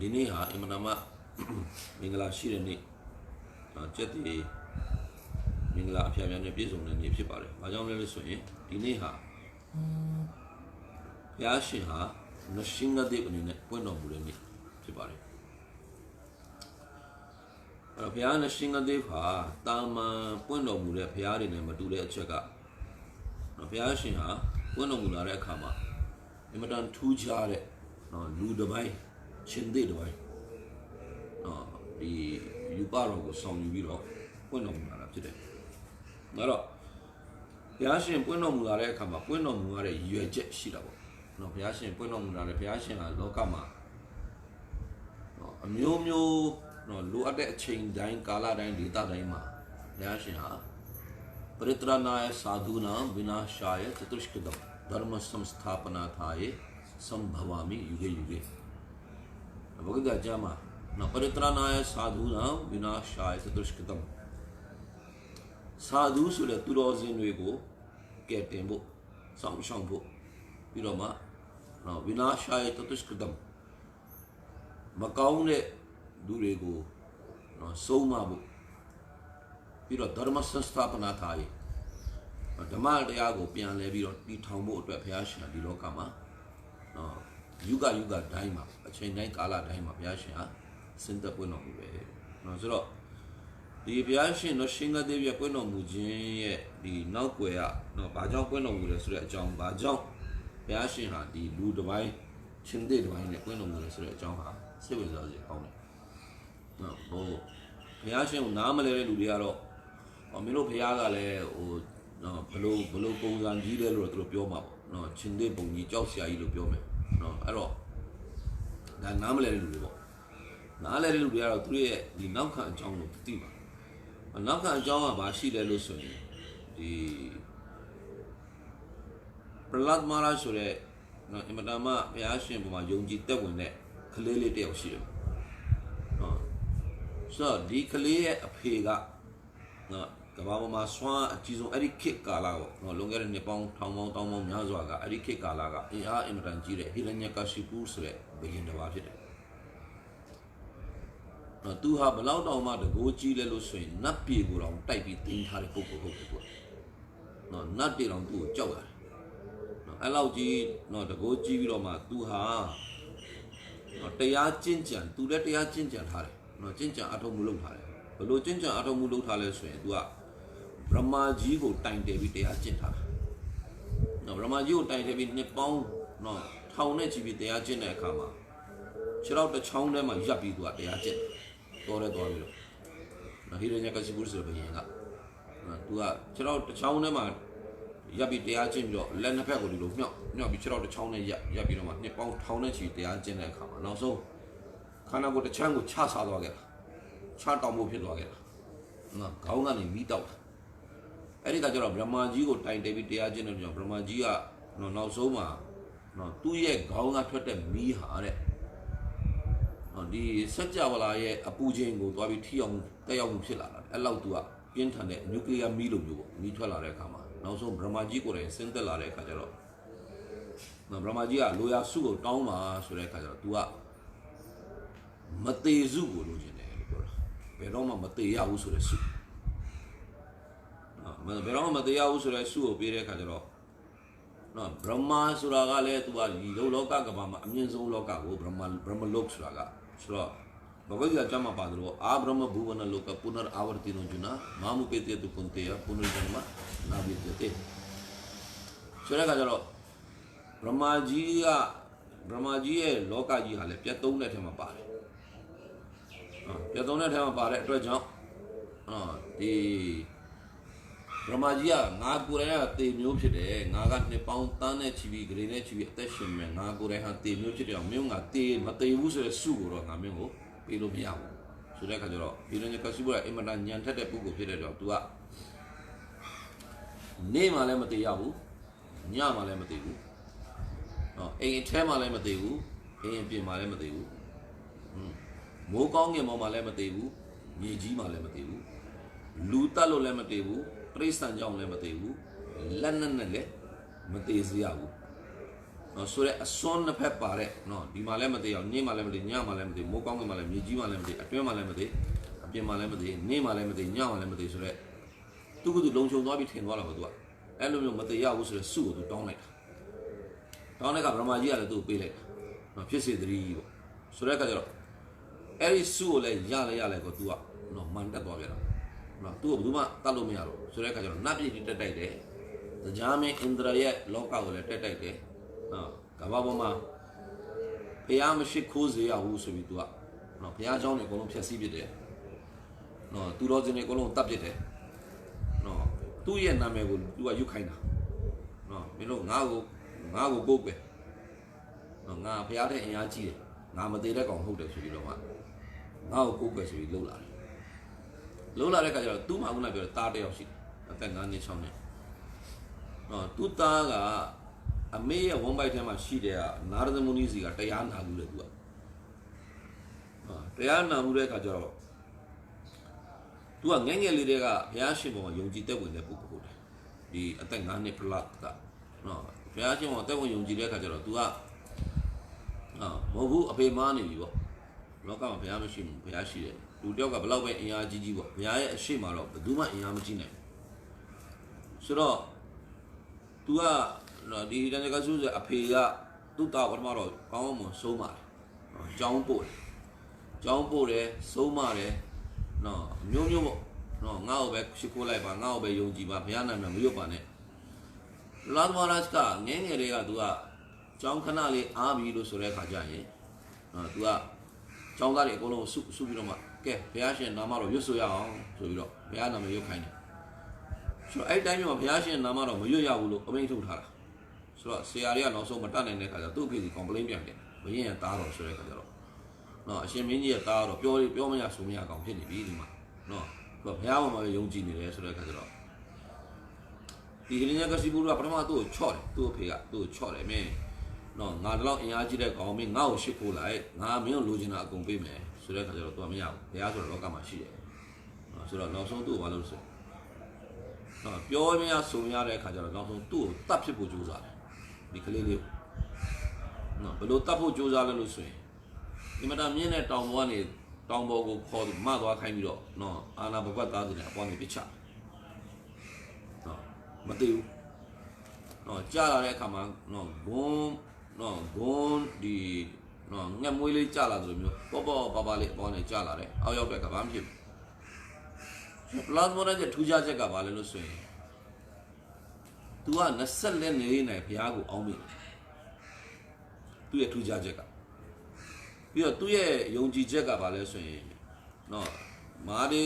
တော့ဒီနေ့ဟာအင်မတန်မှမင်္ဂလာရှိတဲ့နေ့နော်ကျက်တီမင်္ဂလာအဖျားများနဲ့ပြည့်စုံတဲ့နေ့ဖြစ်ပါတယ်။ဘာကြောင့်လဲလို့ဆိုရင်ဒီနေ့ဟာဘုရားရှင်ဟာနရှင်ဂဒေအနေနဲ့ပွင့်တော်မူတဲ့နေ့ဖြစ်ပါတယ်။အဲ့တော့ဘုရားနရှင်ဂဒေဟာတာမန်ပွင့်တော်မူတဲ့ဘုရားတွေနဲ့မတူတဲ့အချက်ကနော်ဘုရားရှင်ဟာပွင့်တော်မူလာတဲ့အခါမှာအင်မတန်ထူးခြားတဲ့နော်လူတစ်ပိုင်း ရှင်သေးတစ်ပိုင်းနော်ဒီယူပါတော်ကိုဆောင်ယူပြီးတော့ပွင့်တော်မူလာတာဖြစ်တယ်။အဲ့တော့ဘုရားရှင်ပွင့်တော်မူလာတဲ့အခါမှာပွင့်တော်မူရတဲ့ရည်ရွယ်ချက်ရှိတာပေါ့။နော်ဘုရားရှင်ပွင့်တော်မူလာတဲ့ဘုရားရှင်ကလောကမှာနော်အမျိုးမျိုးနော်လိုအပ်တဲ့အချိန်တိုင်းကာလတိုင်းဒေသတိုင်းမှာဘုရားရှင်ဟာပရိတရနာယသာဓုနာဝိနာရှာယသတုရှကဒမ်ဓမ္မစံစသာပနာထာယေသံဘဝ မိယူဂေယူဂေဘုရားကြမှာနော်ပရိတရနာယသာဓုနာဝိနာရှာယသတုရှကဒမ်သာဓုဆိုတဲ့သူတော်စင်တွေကိုကဲတင်ဖို့စောင့်ရှောက်ဖို့ပြီးတော့မှနော်ဝိနာရှာယသတုရှကဒမ်မကောင်းတဲ့လူတွေကိုနော်ဆုံးမဖို့ပြီးတော့ဓမ္မစံစသာပနာထားရေးဓမ္မတရားကိုပြန်လဲပြီးတော့တည်ထောင်ဖို့အတွက်ဘုရားရှင်ကဒီလောကမှာနော်ယုဂယုဂတိုင်းမှာ အချိန်တိုင်းကာလတိုင်းမှာဘုရားရှင်ဟာစင်သက်ပွင့်တော်မူပဲနော်ဆိုတော့ဒီဘုရားရှင်နော်ရှင်ကဒေဝရပွင့်တော်မူခြင်းရဲ့ဒီနောက်ွယ်ကနော်ဘာကြောင့်ပွင့်တော်မူလဲဆိုတဲ့အကြောင်းဘာကြောင့်ဘုရားရှင်ဟာဒီလူတစ်ပိုင်းရှင်သေးတစ်ပိုင်းနဲ့ပွင့်တော်မူလဲဆိုတဲ့အကြောင်းဟာစိတ်ဝင်စားစရာကောင်းတယ်နော်ဟိုဘုရားရှင်ကိုနားမလဲတဲ့လူတွေကတော့ဟောမင်းတို့ဘုရားကလည်းဟိုနော်ဘလို့ဘလို့ပုံစံကြီးလဲလို့သူတို့ပြောမှာပေါ့နော်ရှင်သေးပုံကြီးကြောက်စရာကြီးလို့ပြောမယ်နော်အဲ့တော့ ဒါနားမလဲတဲ့လူတွေပေါ့နားလဲတဲ့လူတွေကတော့သူတို့ရဲ့ဒီနောက်ခံအကြောင်းကိုသိမှာနောက်ခံအကြောင်းကဘာရှိလဲလို့ဆိုရင်ဒီပလတ်မာရာဆိုတဲ့နော်အင်မတန်မှဘုရားရှင်ပုံမှာယုံကြည်တက်ဝင်တဲ့ကလေးလေးတစ်ယောက်ရှိတယ်နော်ဆိုတော့ဒီကလေးရဲ့အဖေကနော် ကဘာပေါ်မှာဆွမ်းအကြီးဆုံးအဲ့ဒီခေတ်ကာလပေါ့နော်လွန်ခဲ့တဲ့နှစ်ပေါင်းထောင်ပေါင်းတောင်းပေါင်းများစွာကအဲ့ဒီခေတ်ကာလကအင်အားအင်မတန်ကြီးတဲ့ဟိရညကရှိပူဆိုတဲ့ဘုရင်တစ်ပါးဖြစ်တယ်နော်သူဟာဘလောက်တောင်မှတကိုးကြီးလဲလို့ဆိုရင်နတ်ပြေကိုတောင်တိုက်ပြီးတင်းထားတဲ့ပုဂ္ဂိုလ်ဟုတ်တယ်သူကနော်နတ်ပြေတောင်သူ့ကိုကြောက်ရတယ်နော်အဲ့လောက်ကြီးနော်တကိုးကြီးပြီးတော့မှသူဟာနော်တရားကျင့်ကြံသူလည်းတရားကျင့်ကြံထားတယ်နော်ကျင့်ကြံအထောက်မှုလုပ်ထားတယ်ဘလို့ကျင့်ကြံအထောက်မှုလုပ်ထားလဲဆိုရင် तू က ဗြဟ္မာကြီးကိုတိုင်တယ်ပြီးတရားကျင့်ထားတာနော်ဗြဟ္မာကြီးကိုတိုင်တယ်ပြီးနှစ်ပေါင်းနော်ထောင်နဲ့ချီပြီးတရားကျင့်တဲ့အခါမှာခြေတော့တစ်ချောင်းထဲမှာရပ်ပြီး तू ကတရားကျင့်တော်တယ်တော်ပြီးတော့နော်ဟိရညကစီပုဆိုတဲ့ဘုရင်ကနော် तू ကခြေတော့တစ်ချောင်းထဲမှာရပ်ပြီးတရားကျင့်ပြီးတော့လက်နှစ်ဖက်ကိုဒီလိုမြောက်မြောက်ပြီးခြေတော့တစ်ချောင်းနဲ့ရပ်ရပ်ပြီးတော့မှနှစ်ပေါင်းထောင်နဲ့ချီတရားကျင့်တဲ့အခါမှာနောက်ဆုံးခန္ဓာကိုယ်တစ်ချမ်းကိုချစားသွားခဲ့တာချတောင်ဖို့ဖြစ်သွားခဲ့တာနော်ခေါင်းကနေမိတောက်တာ အဲ့ဒီကကျတော့ဗြဟ္မာကြီးကိုတိုင်တယ်ပြီးတရားကျင့်တဲ့ကြောင့်ဗြဟ္မာကြီးကနော်နောက်ဆုံးမှာနော်သူ့ရဲ့ခေါင်းကထွက်တဲ့မီးဟာတဲ့နော်ဒီစัจ java လာရဲ့အပူချိန်ကိုသွားပြီးထိအောင်တက်ရောက်မှုဖြစ်လာတာအဲ့လောက်သူကပြင်းထန်တဲ့နျူကလ িয়ার မီးလိုမျိုးပေါ့မီးထွက်လာတဲ့အခါမှာနောက်ဆုံးဗြဟ္မာကြီးကိုယ်တိုင်ဆင်းသက်လာတဲ့အခါကျတော့နော်ဗြဟ္မာကြီးကလိုရာစုကိုတောင်းပါဆိုတဲ့အခါကျတော့ तू ကမသေးစုကိုလိုချင်တယ်လို့ပြောတာဘယ်တော့မှမသေးရဘူးဆိုတဲ့စု နော် ဘယ်တော့မှမတရားဘူးဆိုတဲ့စုကိုပေးတဲ့ခါကျတော့နော်ဗြဟ္မာဆိုတာကလည်းသူကဒီလောလောကကဘာမှာအမြင့်ဆုံးလောကကိုဗြဟ္မာဗြဟ္မလောကဆိုတာကဆိုတော့ဘဂဝတ်ကကျမ်းမှာပါတယ်လို့အာဗြဟ္မဘူဝနလောကပုနရအာဝရတိနောဂျုနာမာမုပေတေတုကွန်တေယပုနရဂျနမနာဘိတေတေဆိုတဲ့ခါကျတော့ဗြဟ္မာကြီးကဗြဟ္မာကြီးရဲ့လောကကြီးဟာလည်းပြတ်သုံးတဲ့ထဲမှာပါတယ်နော်ပြတ်သုံးတဲ့ထဲမှာပါတဲ့အတွက်ကြောင့်နော်ဒီ ဗြဟ္မာကြီးကငါကိုယ်တိုင်ကတေမျိုးဖြစ်တယ်ငါကနှစ်ပေါင်းတန်းနဲ့ချီပြီးဂရေနဲ့ချီပြီးအသက်ရှင်မယ်ငါကိုယ်တိုင်ဟာတေမျိုးဖြစ်တယ်အောင်မင်းကတေမတေဘူးဆိုတဲ့စုကိုတော့ငါမင်းကိုပေးလို့မရဘူးဆိုတဲ့အခါကျတော့ဒီလိုညကစီဘုရားအင်မတန်ညံထက်တဲ့ပုဂ္ဂိုလ်ဖြစ်တဲ့တော့ तू ကနေမှလည်းမတေရဘူးညမှလည်းမတေဘူးနော်အိမ်ထဲမှလည်းမတေဘူးအိမ်အပြင်မှလည်းမတေဘူးမိုးကောင်းငင်ပေါ်မှာလည်းမတေဘူးမြေကြီးမှလည်းမတေဘူးလူတက်လို့လည်းမတေဘူး ပြိဿံကြောင့်လည်းမသေးဘူးလက်နက်နဲ့လည်းမသေးစေရဘူးနော်ဆိုတဲ့အစွန်းနှစ်ဖက်ပါတဲ့နော်ဒီမှာလည်းမသိအောင်ညမှာလည်းမသိညမှာလည်းမသိမိုးကောင်းကင်မှာလည်းမြေကြီးမှာလည်းမသိအတွင်းမှာလည်းမသိအပြင်မှာလည်းမသိနေ့မှာလည်းမသိညမှာလည်းမသိဆိုတော့သူကသူလုံခြုံသွားပြီးထင်သွားတာပေါ့သူကအဲ့လိုမျိုးမသိရဘူးဆိုတော့စုကိုသူတောင်းလိုက်တာတောင်းတဲ့ကဗြဟ္မာကြီးကလည်းသူ့ကိုပေးလိုက်တာနော်ဖြစ်စေတည်းပေါ့ဆိုတဲ့အခါကျတော့အဲ့ဒီစုကိုလည်းရလဲရလဲကိုသူကနော်မန်တက်သွားပြန်တာ နော်သူ့ကိုဘယ်သူမှတတ်လို့မရတော့ဆိုတဲ့အခါကျတော့နတ်ပြည်ကြီးတက်တိုက်တယ်တရားမင်းအိန္ဒြရဲ့လောကကိုလည်းတက်တိုက်တယ်နော်ကမ္ဘာပေါ်မှာဖះမရှိခိုးစေရဘူးဆိုပြီးသူကနော်ဘုရားเจ้าတွေအကုန်လုံးဖျက်ဆီးပစ်တယ်နော်သူတော်စင်တွေအကုန်လုံးတတ်ပစ်တယ်နော်သူ့ရဲ့နာမည်ကိုသူကရွတ်ခိုင်းတာနော်မင်းတို့ငါ့ကိုငါ့ကိုကိုးကွယ်နော်ငါဘုရားတဲ့အင်အားကြီးတယ်ငါမသေးတဲ့ကောင်ဟုတ်တယ်ဆိုပြီးတော့မှငါ့ကိုကိုးကွယ်ဆိုပြီးလှုပ်လာတယ် လှုပ်လာတဲ့ခါကျတော့သူ့မှာခုနပြောတဲ့တားတစ်ယောက်ရှိတယ်အသက်9နှစ်6နှစ်နော်သူ့သားကအမေရဲ့ဝမ်ဘိုက်ထဲမှာရှိတဲ့ကနာရသမုနီစီကတရားနာဘူးလေသူကဟာတရားနာမှုတဲ့အခါကျတော့သူကငယ်ငယ်လေးတည်းကဘုရားရှင်ပေါ်မှာယုံကြည်သက်ဝင်တဲ့ပုဂ္ဂိုလ်တယ်ဒီအသက်9နှစ် plus ကနော်ဘုရားရှင်ပေါ်သက်ဝင်ယုံကြည်တဲ့အခါကျတော့သူကဟာမဟုတ်ဘူးအဖေမားနေပြီပေါ့လောကမှာဘုရားမရှိဘူးဘုရားရှိတယ် လူတယောက်ကဘလောက်ပဲအင်အားကြီးကြီးပေါ့ဘုရားရဲ့အရှိမတော့ဘယ်သူမှအင်အားမကြီးနိုင်ဘူးဆိုတော့ तू ကနော်ဒီတန်ကြကဆူဆိုအဖေကသူ့တာပထမတော့ကောင်းအောင်ဆုံးပါတယ်နော်ကြောင်းပို့တယ်ကြောင်းပို့တယ်ဆုံးပါတယ်နော်မျိုးမျိုးပေါ့နော်ငါ့ကိုပဲရှိခိုးလိုက်ပါငါ့ကိုပဲယုံကြည်ပါဘုရားနာမည်မရွတ်ပါနဲ့လာသမားရတ်ကငယ်ငယ်လေးက तू ကကြောင်းခဏလေးအားပြီလို့ဆိုတဲ့အခါကျရင်နော် तू ကကြောင်းသားတွေအကုန်လုံးစုစုပြီးတော့မှ ကဲဘုရားရှင်နာမတော်ရွတ်ဆိုရအောင်ဆိုပြီးတော့ဘုရားနာမည်ရွတ်ခိုင်းတယ်ဆိုတော့အဲ့တိုင်းမှာဘုရားရှင်နာမတော်မရွတ်ရဘူးလို့အမိန့်ထုတ်ထားတာဆိုတော့ဆရာတွေကနောက်ဆုံးမတတ်နိုင်တဲ့ခါကျတော့သူ့အဖေကြီး complain ပြန်တယ်ဘရင်ကတားတော့ဆိုတဲ့ခါကျတော့နော်အရှင်မင်းကြီးကတားတော့ပြောပြောမရဆိုမရကောင်ဖြစ်နေပြီဒီမှာနော်သူကဘုရားပေါ်မှာပဲယုံကြည်နေတယ်ဆိုတဲ့ခါကျတော့ဒီကလေးကစီဘူးကပထမသူ့ကိုချော့တယ်သူ့အဖေကသူ့ကိုချော့တယ်မင်းနော်ငါတော့အင်အားကြီးတဲ့ကောင်မင်းငါ့ကိုရှစ်ခိုးလိုက်ငါမင်းကိုလိုချင်တာအကုန်ပေးမယ် ဆိုတဲ့ခါကျတော့သူကမရဘူးဘုရားဆိုတော့လောကမှာရှိတယ်နော်ဆိုတော့နောက်ဆုံးသူ့ကိုဘာလို့ဆိုနော်ပြောမရဆိုမရတဲ့ခါကျတော့နောက်ဆုံးသူ့ကိုတတ်ဖြစ်ဖို့ကြိုးစားတယ်ဒီကလေးလေးကိုနော်ဘယ်လိုတတ်ဖို့ကြိုးစားလဲလို့ဆိုရင်ဒီမတာမြင့်တဲ့တောင်ပေါ်ကနေတောင်ပေါ်ကိုခေါ်ပြီးမသွားခိုင်းပြီးတော့နော်အာနာဘပတ်သားသူနဲ့အပေါ်နေပစ်ချနော်မသိဘူးနော်ကြာလာတဲ့အခါမှာနော်ဂွန်းနော်ဂွန်းဒီ နော်ငှက်မွေးလေးကြာလာသလိုမျိုးပေါ့ပေါ့ပါပါလေးအပေါ်နေကြာလာတယ်အောက်ရောက်တဲ့အခါဘာမှဖြစ်ဘူးပလတ်မော်ရဲ့ထူးခြားချက်ကဘာလဲလို့ဆိုရင် तू က20လက်နေနိုင်ဘုရားကိုအောင်းမိတယ်သူ့ရဲ့ထူးခြားချက်ကပြီးတော့သူ့ရဲ့ယုံကြည်ချက်ကဘာလဲဆိုရင်နော်မာရီ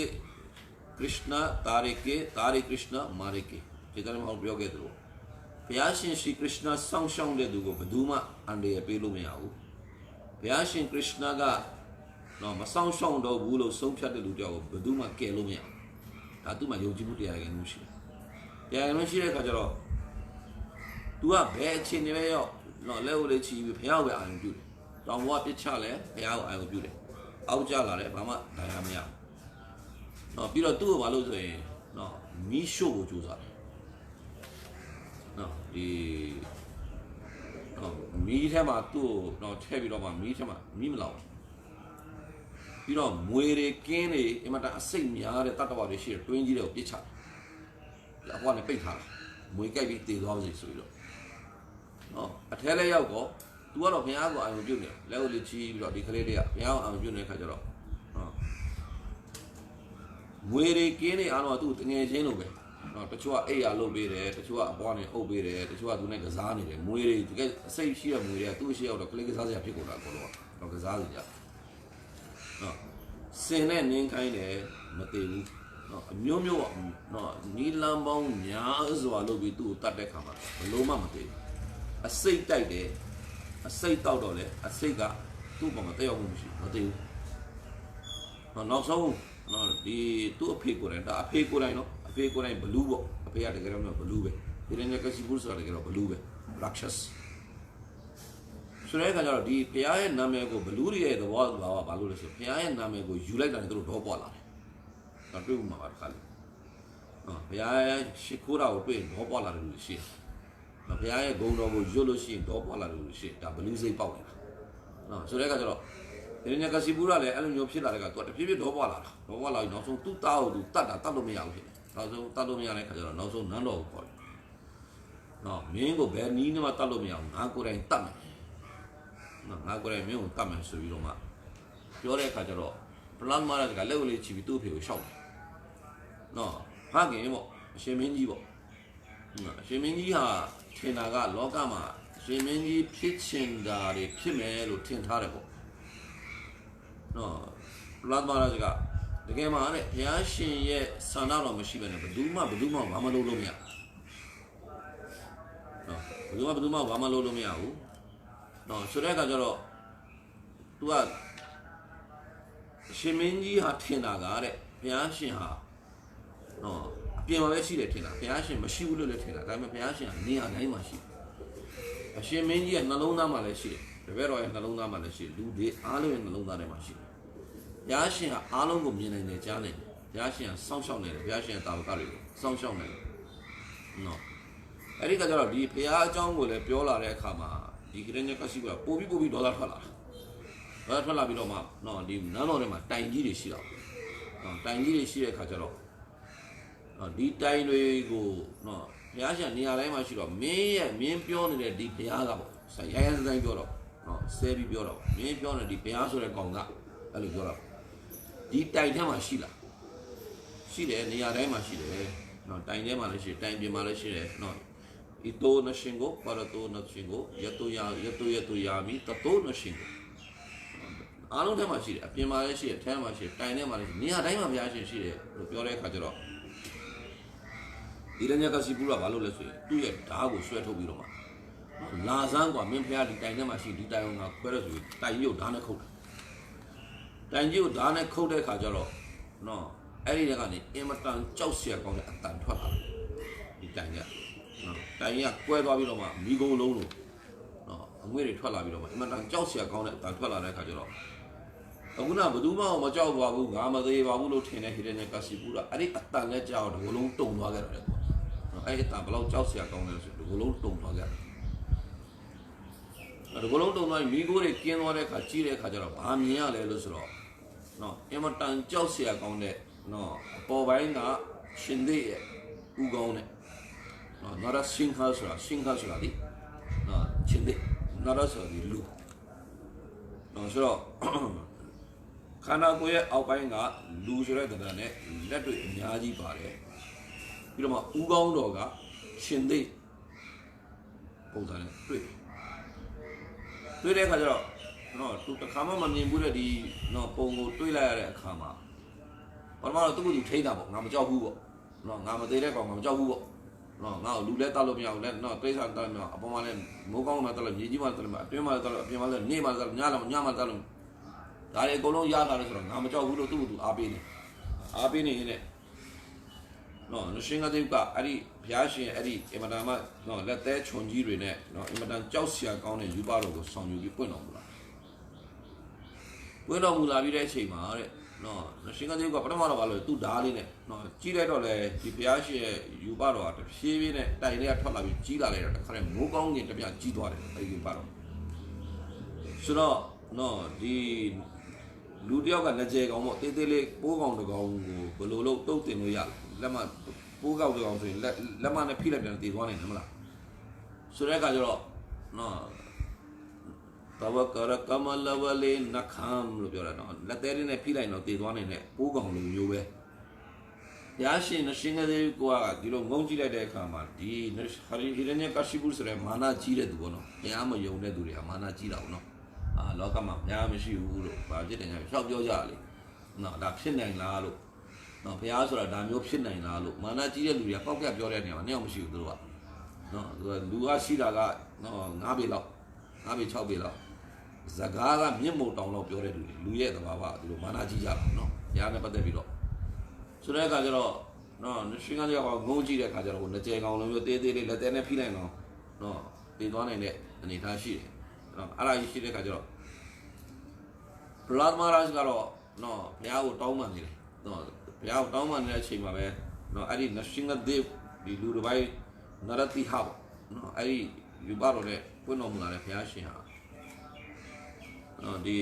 ကရစ်နာတာရီကေတာရီကရစ်နာမာရီကေဒီကနေ့မှပြောခဲ့သလိုဘုရားရှင်ရှိကရစ်နာဆောင်းရှောင်းတဲ့သူကိုဘယ်သူမှအန္တရာယ်ပေးလို့မရဘူး ဘုရားရှင်ကရစ်နာကနော်မဆောင်းရှောင်းတော့ဘူးလို့ဆုံးဖြတ်တဲ့လူတယောက်ကိုဘယ်သူမှကယ်လို့မရဘူးဒါသူ့မှာယုံကြည်မှုတရားရယ်လို့ရှိတယ်တရားရယ်လို့ရှိတဲ့အခါကျတော့ तू ကဘယ်အခြေအနေပဲရောက်တော့လက်ဦးလေးချီပြီးဘုရားကိုပဲအာရုံပြုတယ်။တောင်ဘဝပြစ်ချလဲဘုရားကိုအာရုံပြုတယ်။အောက်ကျလာတယ်ဘာမှဒါရမရဘူး။နော်ပြီးတော့သူ့ကိုဘာလို့ဆိုရင်နော်မီးရှို့ကိုကြိုးစားတယ်။နော်ဒီနော် မီးထဲမှာသူ့ကိုနော်ထည့်ပြီးတော့မှမီးထဲမှာမီးမလောင်ဘူး။ပြီးတော့မွေတွေကင်းတွေအင်မတန်အစိတ်များတဲ့တတ္တဝါတွေရှိတယ်တွင်းကြီးတွေကိုပြစ်ချတယ်။အကွာနဲ့ပိတ်ထားတာ။မွေကြိုက်ပြီးတည်သွားပါစေဆိုပြီးတော့နော်အထဲလဲရောက်တော့ तू ကတော့ဘုရားကိုအာရုံပြုတ်နေတယ်လက်ကိုလေးချီးပြီးတော့ဒီကလေးလေးကဘုရားကိုအာရုံပြုတ်နေတဲ့ခါကျတော့နော်ငွေတွေကင်းနေအားတော့သူ့တငယ်ချင်းလိုပဲ နော်တချို့ကအိပ်ရလုပ်ပေးတယ်တချို့ကအပွားနဲ့အုပ်ပေးတယ်တချို့ကသူနဲ့ကစားနေတယ်ငွေတွေတကယ်အစိတ်ရှိတဲ့ငွေတွေကသူ့ရှိရောက်တော့ကလေးကစားစရာဖြစ်ကုန်တာကောတော့တော့ကစားစရာနော်စင်နဲ့နင်းခိုင်းတယ်မတည်ဘူးနော်အမျိုးမျိုးပေါ့နော်နီလန်ပေါင်းညာစွာလုပ်ပြီးသူ့ကိုတတ်တဲ့ခါမှာဘလို့မှမတည်ဘူးအစိတ်တိုက်တယ်အစိတ်တောက်တော့လေအစိတ်ကသူ့ဘောမှာတက်ရောက်မှုမရှိဘူးမသိဘူးနော်နောက်ဆုံးနော်ဒီသူ့အဖေကိုယ်တိုင်ဒါအဖေကိုယ်တိုင်နော်အ ဖေကိုယ်တိုင်ဘလူးပေါ့အဖေကတကယ်တော့ဘလူးပဲဒီနေ့ကစီဘူးဆိုတာတကယ်တော့ဘလူးပဲ Rakshas ဆိုတဲ့အခါကျတော့ဒီဘုရားရဲ့နာမည်ကိုဘလူးတွေရဲ့သဘောဘာဘာလို့လဲဆိုဘုရားရဲ့နာမည်ကိုယူလိုက်တာနဲ့သူတို့တော့ပွားလာတယ်။ဒါတွေ့မှာပါတခါလေ။နော်ဘုရားရဲ့ရှိခိုးတာကိုတွေ့ရင်တော့ပွားလာတယ်လို့ရှိတယ်။နော်ဘုရားရဲ့ဂုံတော်ကိုရွတ်လို့ရှိရင်တော့ပွာလာလို့ရှိရင်ဒါဘလူးစိတ်ပေါက်နေတာနော်ဆိုတဲ့အခါကျတော့ဒီညကစီပူရလည်းအဲ့လိုမျိုးဖြစ်လာတဲ့ကသူကတဖြည်းဖြည်းတော့ပွာလာတာတော့ပွာလာပြီးနောက်ဆုံးသူ့သားကိုသူတတ်တာတတ်လို့မရဘူးဖြစ်တယ် နောက်ဆုံးတတ်လို့မရတဲ့အခါကျတော့နောက်ဆုံးနန်းတော်ကိုခေါ်တယ်နော်မင်းကိုဘယ်နည်းနဲ့မှတတ်လို့မရဘူးငါကိုယ်တိုင်တတ်မယ်နော်ငါကိုယ်တိုင်မင်းကိုတတ်မယ်ဆိုပြီးတော့မှပြောတဲ့အခါကျတော့ပလန်မာရကလက်ကိုလေးချီပြီးသူ့ဖေကိုရှောက်တယ်နော်ဟာခင်ပေါ့အရှင်မင်းကြီးပေါ့အရှင်မင်းကြီးဟာထင်တာကလောကမှာအရှင်မင်းကြီးဖြစ်ချင်တာတွေဖြစ်မယ်လို့ထင်ထားတယ်ပေါ့နော်ပလတ်မာရာကတ ကယ်မှာတဲ့ဘုရားရှင်ရဲ့ဆန္ဒတော်မရှိဘဲနဲ့ဘယ်သူမှဘယ်သူမှဘာမှလုပ်လို့မရနော်ဘယ်သူမှဘယ်သူမှဘာမှလုပ်လို့မရဘူးနော်ဆိုတဲ့အခါကျတော့ तू ကအရှင်မင်းကြီးဟာထင်တာကတဲ့ဘုရားရှင်ဟာနော်အပြင်မှာပဲရှိတယ်ထင်တာဘုရားရှင်မရှိဘူးလို့လည်းထင်တာဒါပေမဲ့ဘုရားရှင်ကနေရာတိုင်းမှာရှိတယ်အရှင်မင်းကြီးရဲ့နှလုံးသားမှာလည်းရှိတယ်တပည့်တော်ရဲ့နှလုံးသားမှာလည်းရှိတယ်လူတွေအားလုံးရဲ့နှလုံးသားထဲမှာရှိတယ် ဘုရားရှင်ကအားလုံးကိုမြင်နိုင်တယ်ကြားနိုင်တယ်ဘုရားရှင်ကစောင့်ရှောက်နေတယ်ဘုရားရှင်ရဲ့တာဝကတွေကိုစောင့်ရှောက်နေတယ်နော်အဲ့ဒီကကြတော့ဒီဘုရားအကြောင်းကိုလည်းပြောလာတဲ့အခါမှာဒီကရင်ညကရှိကပို့ပြီးပို့ပြီးဒေါသထွက်လာတာဒေါသထွက်လာပြီးတော့မှနော်ဒီနန်းတော်ထဲမှာတိုင်ကြီးတွေရှိတော့နော်တိုင်ကြီးတွေရှိတဲ့အခါကျတော့နော်ဒီတိုင်တွေကိုနော်ဘုရားရှင်နေရာတိုင်းမှာရှိတော့မင်းရဲ့မင်းပြောနေတဲ့ဒီဘုရားကပေါ့ဆက်ရိုင်းရိုင်းဆိုင်ပြောတော့နော်ဆဲပြီးပြောတော့မင်းပြောနေဒီဘုရားဆိုတဲ့ကောင်ကအဲ့လိုပြောတော့ ဒီတိုင်ထဲမှာရှိလားရှိတယ်နေရာတိုင်းမှာရှိတယ်နော်တိုင်ထဲမှာလည်းရှိတယ်တိုင်ပြင်မှာလည်းရှိတယ်နော်ဤတိုနရှင်ကိုပါရတိုနရှင်ကိုယတိုယာယတိုယတိုယာမီတတိုနရှင်ကိုအားလုံးထဲမှာရှိတယ်အပြင်မှာလည်းရှိတယ်ထဲမှာရှိတယ်တိုင်ထဲမှာလည်းရှိတယ်နေရာတိုင်းမှာဘုရားရှင်ရှိတယ်လို့ပြောတဲ့အခါကျတော့ ဒီရညကစီပူကဘာလို့လဲဆိုရင်သူ့ရဲ့ဓာတ်ကိုဆွဲထုတ်ပြီးတော့မှလာစမ်းกว่าမင်းဖះဒီတိုင်ထဲမှာရှိဒီတိုင်အောင်ကခွဲရဆိုရင်တိုင်ကြီးကိုဓာတ်နဲ့ခုတ်တယ် တိုင်ကြီးကိုဓာတ်နဲ့ခုတ်တဲ့ခါကျတော့နော်အဲ့ဒီတကနေအင်မတန်ကြောက်စရာကောင်းတဲ့အတန်ထွက်လာတယ်ဒီတိုင်ကနော်တိုင်ကြီးကကွဲသွားပြီးတော့မှမိကုံလုံးလို့နော်အငွေ့တွေထွက်လာပြီးတော့မှအင်မတန်ကြောက်စရာကောင်းတဲ့အတန်ထွက်လာတဲ့ခါကျတော့အခုနဘယ်သူမှမကြောက်ပါဘူးငါမသေးပါဘူးလို့ထင်တဲ့ဟိရညကစီပူကအဲ့ဒီအတန်နဲ့ကြောက်တော့ဘလုံးတုံသွားခဲ့တယ်ပေါ့အဲ့ဒီတန်ဘလောက်ကြောက်စရာကောင်းလဲဆိုဒီကလုံးတုံသွားကြတယ်အဲ့ဒီကလုံးတုံသွားပြီးမိကိုတွေကင်းသွားတဲ့ခါကြီးတဲ့ခါကျတော့ဘာမြင်ရလဲလို့ဆိုတော့ နော်အင်မတန်ကြောက်စရာကောင်းတဲ့နော်အပေါ်ပိုင်းကရှင်သေးရဲ့ဥကောင်းတဲ့နော်နရရှင်ခါဆိုတာရှင်ခါဆိုတာဒီနော်ရှင်သေးနရဆိုဒီလူနော်ဆိုတော့ခန္ဓာကိုယ်ရဲ့အောက်ပိုင်းကလူဆိုတဲ့တရားနဲ့လက်တွေအများကြီးပါတယ်ပြီးတော့မှဦးကောင်းတော်ကရှင်သိပုံစံနဲ့တွေ့တွေ့တဲ့အခါကျတော့ နော်သူတစ်ခါမှမမြင်ဘူးတဲ့ဒီနော်ပုံကိုတွေ့လိုက်ရတဲ့အခါမှာဘာမှတော့သူ့ကိုသူထိန်းတာပေါ့ငါမကြောက်ဘူးပေါ့နော်ငါမသေးတဲ့ကောင်ငါမကြောက်ဘူးပေါ့နော်ငါ့ကိုလူလဲတတ်လို့မရဘူးလဲနော်တိရစ္ဆာန်တတ်လို့မရဘူးအပေါ်မှာလဲမိုးကောင်းမှတတ်လို့မြေကြီးမှတတ်လို့အတွင်းမှာတတ်လို့အပြင်မှာလဲနေမှာတတ်လို့ညလည်းညမှာတတ်လို့ဒါတွေအကုန်လုံးရတာလို့ဆိုတော့ငါမကြောက်ဘူးလို့သူ့ကိုသူအားပေးနေအားပေးနေရင်နော်နရှင်ကတိကအဲ့ဒီဘုရားရှင်အဲ့ဒီအင်မတန်မှနော်လက်သေးခြုံကြီးတွေနဲ့နော်အင်မတန်ကြောက်စရာကောင်းတဲ့ယူပါတော်ကိုဆောင်ယူပြီးပွင့်တော်မူလာ ပွင့်တော်မူလာပြီးတဲ့အချိန်မှာတဲ့နော်နရှင်ကတိကပထမတော့ဘာလို့သူ့ဓာတ်လေးနဲ့နော်ကြီးလိုက်တော့လေဒီဘုရားရှင်ရဲ့ယူပါတော်ကတဖြည်းဖြည်းနဲ့တိုင်လေးကထွက်လာပြီးကြီးလာလိုက်တော့တခါတည်းမိုးကောင်းကင်တစ်ပြကြီးသွားတယ်အဲ့ဒီယူပါတော်ဆိုတော့နော်ဒီလူတယောက်ကငကြဲကောင်ပေါ့တေးသေးလေးပိုးကောင်တစ်ကောင်ကိုဘယ်လိုလုပ်တုတ်တင်လို့ရလဲလက်မပိုးကောင်တစ်ကောင်ဆိုရင်လက်လက်မနဲ့ဖိလိုက်ပြန်တည်သွားနိုင်တယ်မလားဆိုတဲ့အခါကျတော့နော် တဝကရကမလဝလေနခမ်လို့ပြောတာနော်လက်သေးလေးနဲ့ဖိလိုက်တော့တည်သွားနိုင်တဲ့ပိုးကောင်လိုမျိုးပဲရရှင်နရှင်ကလေးကဒီလိုငုံကြည့်လိုက်တဲ့အခါမှာဒီဟရိဟိရညကရှိဘူးဆိုတဲ့မာနကြီးတဲ့သူပေါ့နော်ဘုရားမယုံတဲ့သူတွေကမာနကြီးတာပေါ့နော်အာလောကမှာများမရှိဘူးလို့ဗာဖြစ်တယ်ညာဖြောက်ပြောကြလေနော်ဒါဖြစ်နိုင်လားလို့နော်ဘုရားဆိုတာဒါမျိုးဖြစ်နိုင်လားလို့မာနကြီးတဲ့လူတွေကပောက်ကပြောတဲ့နေရာမှာနေအောင်မရှိဘူးသူတို့ကနော်သူကလူကရှိတာကနော်9ပေလောက်9ပေ6ပေလောက် ဇကားကမြင့်မို့တောင်လောက်ပြောတဲ့လူတွေလူရဲ့သဘာဝသူတို့မာနကြီးကြတာနော်ဘုရားနဲ့ပတ်သက်ပြီးတော့ဆိုတဲ့အခါကျတော့နော်ရှင်ကလေးကငုံကြည့်တဲ့အခါကျတော့ဟိုငကြယ်ကောင်လိုမျိုးတေးသေးလေးလက်သေးနဲ့ဖိလိုက်တော့နော်တည်သွားနိုင်တဲ့အနေအထားရှိတယ်နော်အဲ့ဒါကြီးရှိတဲ့အခါကျတော့ဘလာဒမာရာစ်ကတော့နော်ဘုရားကိုတောင်းပန်နေတယ်နော်ဘုရားကိုတောင်းပန်နေတဲ့အချိန်မှာပဲနော်အဲ့ဒီနရှင်ကဒေးဒီလူတစ်ပိုင်းနရတိဟာပေါ့နော်အဲ့ဒီယူပါတော့တဲ့ပွင့်တော်မူလာတဲ့ဘုရားရှင်ဟာ နော်ဒီ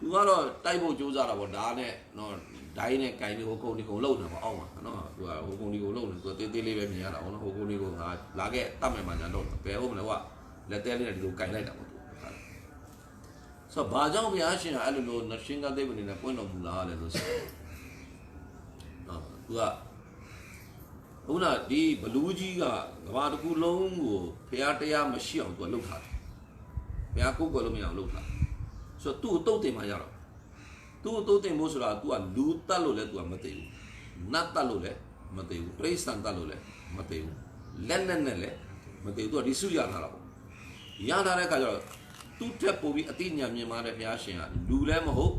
သူကတော့တိုက်ဖို့ကြိုးစားတာပေါ့ဒါနဲ့နော်ဒိုင်းနဲ့ကင်လေးဟိုကုန်းဒီကုန်းလုံနေပါအောင်ပါနော်သူကဟိုကုန်းဒီကုန်းလုံနေသူတေးသေးလေးပဲမြင်ရတာပေါ့နော်ဟိုကုန်းဒီကုန်းကလာခဲ့တတ်မယ်မှညာတော့ဘယ်ဟုတ်မလဲကွာလက်သေးလေးနဲ့ဒီလိုကင်လိုက်တာပေါ့သူဆိုတော့ဘာကြောင့်ဘုရားရှင်ကအဲ့လိုလိုနရှင်ကသိပ္ပံနဲ့ပွင့်တော်မူလာလဲလို့ဆိုနော်သူကခုနဒီဘလူးကြီးကကဘာတစ်ခုလုံးကိုဖះတရားမရှိအောင်သူကလှုပ်ထားတယ် ဖះကိုယ်ကွယ်လို့မရအောင်လှုပ်ထားဆိုတော့သူ့ကိုတုတ်တင်မှရတော့သူ့ကိုတုတ်တင်ဖို့ဆိုတာ तू ကလူတတ်လို့လည်း तू ကမသိဘူးနတ်တတ်လို့လည်းမသိဘူးပြိဿံတတ်လို့လည်းမသိဘူးလက်နဲ့နဲ့လည်းမသိဘူး तू ကဒီစုရထားတာပေါ့ရထားတဲ့အခါကျတော့သူ့တက်ပို့ပြီးအတိညာမြင်မာတဲ့ဘုရားရှင်ကလူလည်းမဟုတ်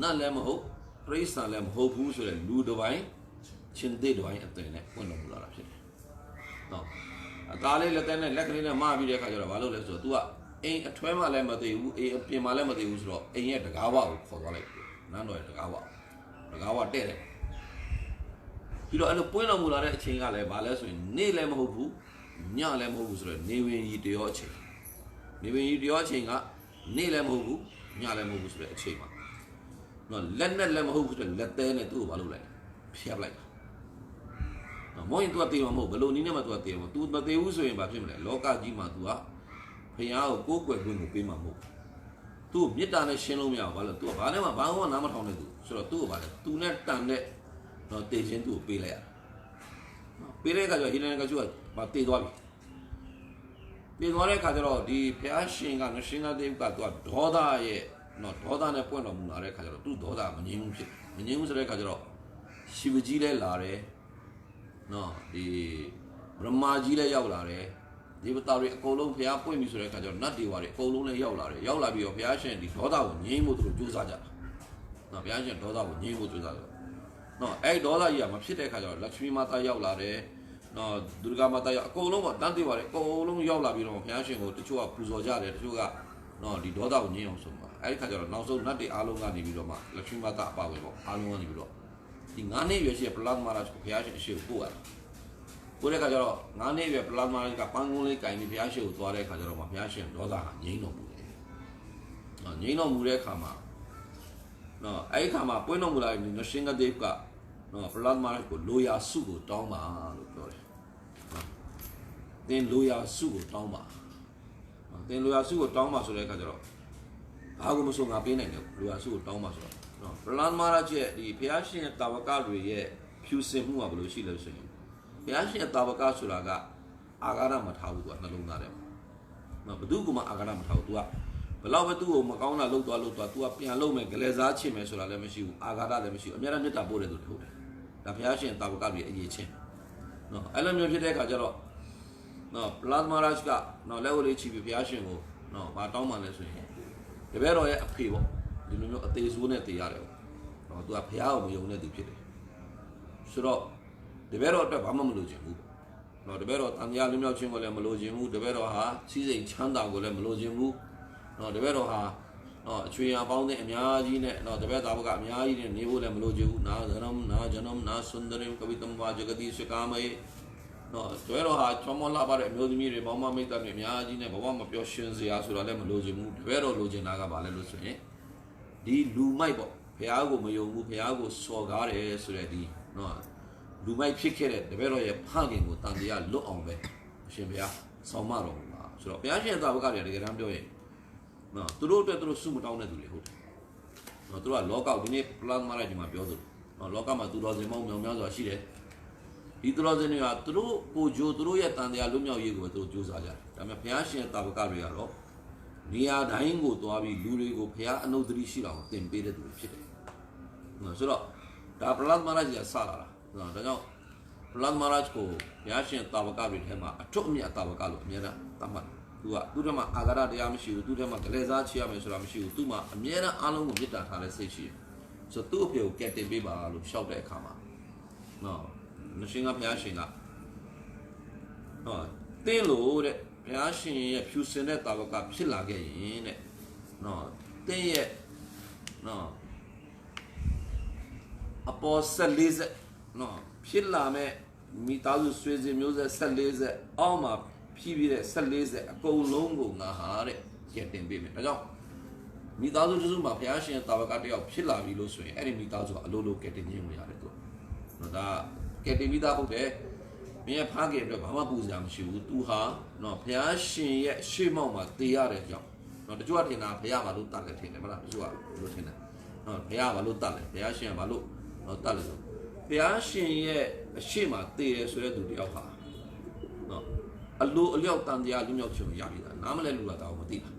နတ်လည်းမဟုတ်ပြိဿံလည်းမဟုတ်ဘူးဆိုတဲ့လူတစ်ပိုင်း ချင်းသေးတိုင်းအတင်နဲ့ဝင်တော်မူလာတာဖြစ်တယ်။နော်အသားလေးလက်သက်နဲ့လက်ကလေးနဲ့မပြီးတဲ့အခါကျတော့ဘာလုပ်လဲဆိုတော့ तू က အိမ်အထွဲမှလည်းမသိဘူးအိမ်အပြင်မှလည်းမသိဘူးဆိုတော့အိမ်ရဲ့တကားဝကိုခေါ်သွားလိုက်နန်းတော်ရဲ့တကားဝတကားဝတဲ့တယ်ပြီးတော့အဲ့လိုပွင့်တော်မူလာတဲ့အချိန်ကလည်းဘာလဲဆိုရင်နေ့လည်းမဟုတ်ဘူးညလည်းမဟုတ်ဘူးဆိုတော့နေဝင်ကြီးတရောအချိန်နေဝင်ကြီးတရောအချိန်ကနေ့လည်းမဟုတ်ဘူးညလည်းမဟုတ်ဘူးဆိုတဲ့အချိန်မှာနော်လက်နဲ့လည်းမဟုတ်ဘူးဆိုတော့လက်သေးနဲ့သူ့ကိုဘာလုပ်လိုက်လဲဖျက်လိုက် နော်မောရင် तू ကတေးမှာမဟုတ်ဘယ်လိုနည်းနဲ့မှ तू ကတေးမှာ तू မသေးဘူးဆိုရင်ဘာဖြစ်မလဲလောကကြီးမှာ तू က ဖះကိုကိုးကွယ်ခွင့်ကိုပေးမှာမဟုတ်သူ့ကိုမေတ္တာနဲ့ရှင်းလို့မရဘူးဘာလို့သူကဘာနဲ့မှဘာမှနားမထောင်တဲ့သူဆိုတော့သူ့ကိုဘာလဲသူနဲ့တန်တဲ့တော့တေခြင်းသူ့ကိုပေးလိုက်ရပေးတဲ့အခါကျတော့ဟိန္ဒန်ကကျူကမတေသွားပြီတေသွားတဲ့အခါကျတော့ဒီဖះရှင်ကနရှင်သာတေဘကသူကဒေါသရဲ့နော်ဒေါသနဲ့ပွင့်တော်မူလာတဲ့အခါကျတော့သူ့ဒေါသမငြိမ်းဘူးဖြစ်မငြိမ်းဘူးဆိုတဲ့အခါကျတော့ရှိဝကြီးလဲလာတယ်နော်ဒီဗြဟ္မာကြီးလဲရောက်လာတယ် ဒီဝတာတွေအကုန်လုံးဖျားပွင့်ပြီဆိုတဲ့အခါကျတော့နတ်တွေဝါတွေအကုန်လုံးလည်းရောက်လာတယ်ရောက်လာပြီးတော့ဘုရားရှင်ဒီဒေါသကိုငြိမ်းဖို့သူတို့ကြိုးစားကြတာနော်ဘုရားရှင်ဒေါသကိုငြိမ်းဖို့ကြိုးစားတယ်နော်အဲ့ဒေါသကြီးကမဖြစ်တဲ့အခါကျတော့လက္ခမီမာတာရောက်လာတယ်နော်ဒုရဂမာတာရောက်အကုန်လုံးပေါ့တန်တေဝါတွေအကုန်လုံးရောက်လာပြီးတော့ဘုရားရှင်ကိုတချို့ကပူဇော်ကြတယ်တချို့ကနော်ဒီဒေါသကိုငြိမ်းအောင်ဆိုမှာအဲ့ဒီခါကျတော့နောက်ဆုံးနတ်တွေအားလုံးကနေပြီးတော့မှလက္ခမီမာတာအပါဝင်ပေါ့အားလုံးကနေပြီးတော့ဒီငါးနှစ်ရွယ်ရှိတဲ့ပလတ်မာရာကိုဘုရားရှင်အရှိကိုပို့ရတယ် ကိုတဲ့ခါကျတော့ငါးနှစ်ပဲပလာမာကပန်းကုန်းလေးကင်ပြီးဘုရားရှိခိုးသွားတဲ့ခါကျတော့မှဘုရားရှင်ဒေါသဟာငြိမ်းတော်မူတယ်။နော်ငြိမ်းတော်မူတဲ့ခါမှာနော်အဲ့ဒီခါမှာပွင့်တော်မူလာတဲ့နရှင်ကဒေးကနော်ပလာမာကိုလိုရာစုကိုတောင်းပါလို့ပြောတယ်။နော်သင်လိုရာစုကိုတောင်းပါ။နော်သင်လိုရာစုကိုတောင်းပါဆိုတဲ့ခါကျတော့ဘာကိုမဆိုငါပေးနိုင်တယ်လိုရာစုကိုတောင်းပါဆိုတော့နော်ပလာမာရဲ့ဒီဘုရားရှင်ရဲ့တာဝကတွေရဲ့ဖြူစင်မှုကဘယ်လိုရှိလဲဆိုရင် ဘုရားရှင်တာဝကဆိုတာကအာဃာတမထားဘူးသူကနှလုံးသားထဲမှာနော်ဘယ်သူကမှအာဃာတမထားဘူး तू ကဘယ်လောက်ပဲသူ့ကိုမကောင်းတာလုပ်သွားလုပ်သွား तू ကပြန်လုပ်မယ်ဂလဲစားချင်မယ်ဆိုတာလည်းမရှိဘူးအာဃာတလည်းမရှိဘူးအများအားမေတ္တာပို့တဲ့သူတွေဟုတ်တယ်ဒါဘုရားရှင်တာဝကတွေအရေးချင်းနော်အဲ့လိုမျိုးဖြစ်တဲ့အခါကျတော့နော်ပလာဇမာရတ်ကနော်လက်ဝဲလေးချီပြီးဘုရားရှင်ကိုနော်မတောင်းမှလဲဆိုရင်တပည့်တော်ရဲ့အဖေပေါ့ဒီလိုမျိုးအသေးဆိုးနဲ့တည်ရတယ်ပေါ့နော် तू ကဘုရားကိုမယုံတဲ့သူဖြစ်တယ်ဆိုတော့ တပည့်တော်အတွက်ဘာမှမလိုချင်ဘူး။နော်တပည့်တော်တန်တရားလွမြောက်ခြင်းကိုလည်းမလိုချင်ဘူး။တပည့်တော်ဟာစီးစိမ်ချမ်းသာကိုလည်းမလိုချင်ဘူး။နော်တပည့်တော်ဟာနော်အချွေအပေါင်းတဲ့အများကြီးနဲ့နော်တပည့်သားဘကအများကြီးနဲ့နေဖို့လည်းမလိုချင်ဘူး။နာဇရမ်နာဂျနမ်နာဆွန်ဒရင်ကဝိတမ်ဝါဂျဂတိစကာမေနော်တပည့်တော်ဟာချောမောလာပါတဲ့အမျိုးသမီးတွေမောင်မမိတ်တွေအများကြီးနဲ့ဘဝမပျော်ရွှင်စရာဆိုတာလည်းမလိုချင်ဘူး။တပည့်တော်လိုချင်တာကဘာလဲလို့ဆိုရင်ဒီလူမိုက်ပေါ့ဘုရားကိုမယုံဘူးဘုရားကိုစော်ကားတယ်ဆိုတဲ့ဒီနော် လူမိုက်ဖြစ်ခဲ့တဲ့တပည့်တော်ရဲ့ဖခင်ကိုတန်တရားလွတ်အောင်ပဲအရှင်ဘုရားဆောင်မတော်မူပါဆိုတော့ဘုရားရှင်သာဝကတွေတကယ်တမ်းပြောရင်နော်သူတို့အတွက်သူတို့စုမတောင်းတဲ့သူတွေဟုတ်တယ်နော်သူတို့ကလောကဒီနေ့ပလန်မာလိုက်ဒီမှာပြောသလိုနော်လောကမှာသူတော်စင်မောင်းမြောင်များစွာရှိတယ်ဒီသူတော်စင်တွေကသူတို့ကိုဂျိုသူတို့ရဲ့တန်တရားလွတ်မြောက်ရေးကိုပဲသူတို့ကြိုးစားကြတယ်ဒါပေမဲ့ဘုရားရှင်သာဝကတွေကတော့နေရာတိုင်းကိုသွားပြီးလူတွေကိုဘုရားအနုတ္တိရှိအောင်သင်ပေးတဲ့သူတွေဖြစ်တယ်နော်ဆိုတော့ဒါပလန်မာလိုက်ကြီးကစလာတာနော် ဒါကြောင့်ဘလတ်မာရတ်ကိုဘုရားရှင်တာဝကတွေထဲမှာအထွတ်အမြတ်တာဝကလို့အမြဲတမ်းသတ်မှတ်သူကသူ့ထဲမှာအာဃာတတရားမရှိဘူးသူ့ထဲမှာကလေးစားချရမယ်ဆိုတာမရှိဘူးသူ့မှာအမြဲတမ်းအားလုံးကိုမေတ္တာထားတဲ့စိတ်ရှိတယ်ဆိုတော့သူ့အဖေကိုကယ်တင်ပေးပါလို့ရှောက်တဲ့အခါမှာနော်မရှင်ကဘုရားရှင်ကနော်တင်းလို့တဲ့ဘုရားရှင်ရဲ့ဖြူစင်တဲ့တာဝကဖြစ်လာခဲ့ရင်တဲ့နော်တင်းရဲ့နော်အပေါ်14ဆက် နော်ဖြစ်လာမဲ့မိသားစုဆွေစဉ်မျိုးဆက်14ဆက်အောက်မှာဖြည့်ပြီးတဲ့14ဆက်အကုန်လုံးကိုငါဟာတဲ့ရတင်ပေးမယ်ဒါကြောင့်မိသားစုတစ်စုမှာဘုရားရှင်တာဝကတယောက်ဖြစ်လာပြီလို့ဆိုရင်အဲ့ဒီမိသားစုကအလိုလိုကယ်တင်ခြင်းဝင်ရတယ်သူနော်ဒါကယ်တင်ပြီးသားဟုတ်တယ်မင်းရဲ့ဖားကေအတွက်ဘာမှပူစရာမရှိဘူး तू ဟာနော်ဘုရားရှင်ရဲ့ရှေ့မောက်မှာတည်ရတဲ့ကြောင့်နော်တချို့ကထင်တာဘုရားဘာလို့တတ်လဲထင်တယ်မလားတချို့ကဘယ်လိုထင်လဲနော်ဘုရားဘာလို့တတ်လဲဘုရားရှင်ကဘာလို့နော်တတ်လဲဆို ဘုရားရှင်ရဲ့အရှိမတည်တယ်ဆိုတဲ့သူတယောက်ဟာနော်အလိုအလျောက်တန်တရားလူမြောက်ခြင်းကိုရပြီလားနားမလဲလူလာတာကိုမသိဘူး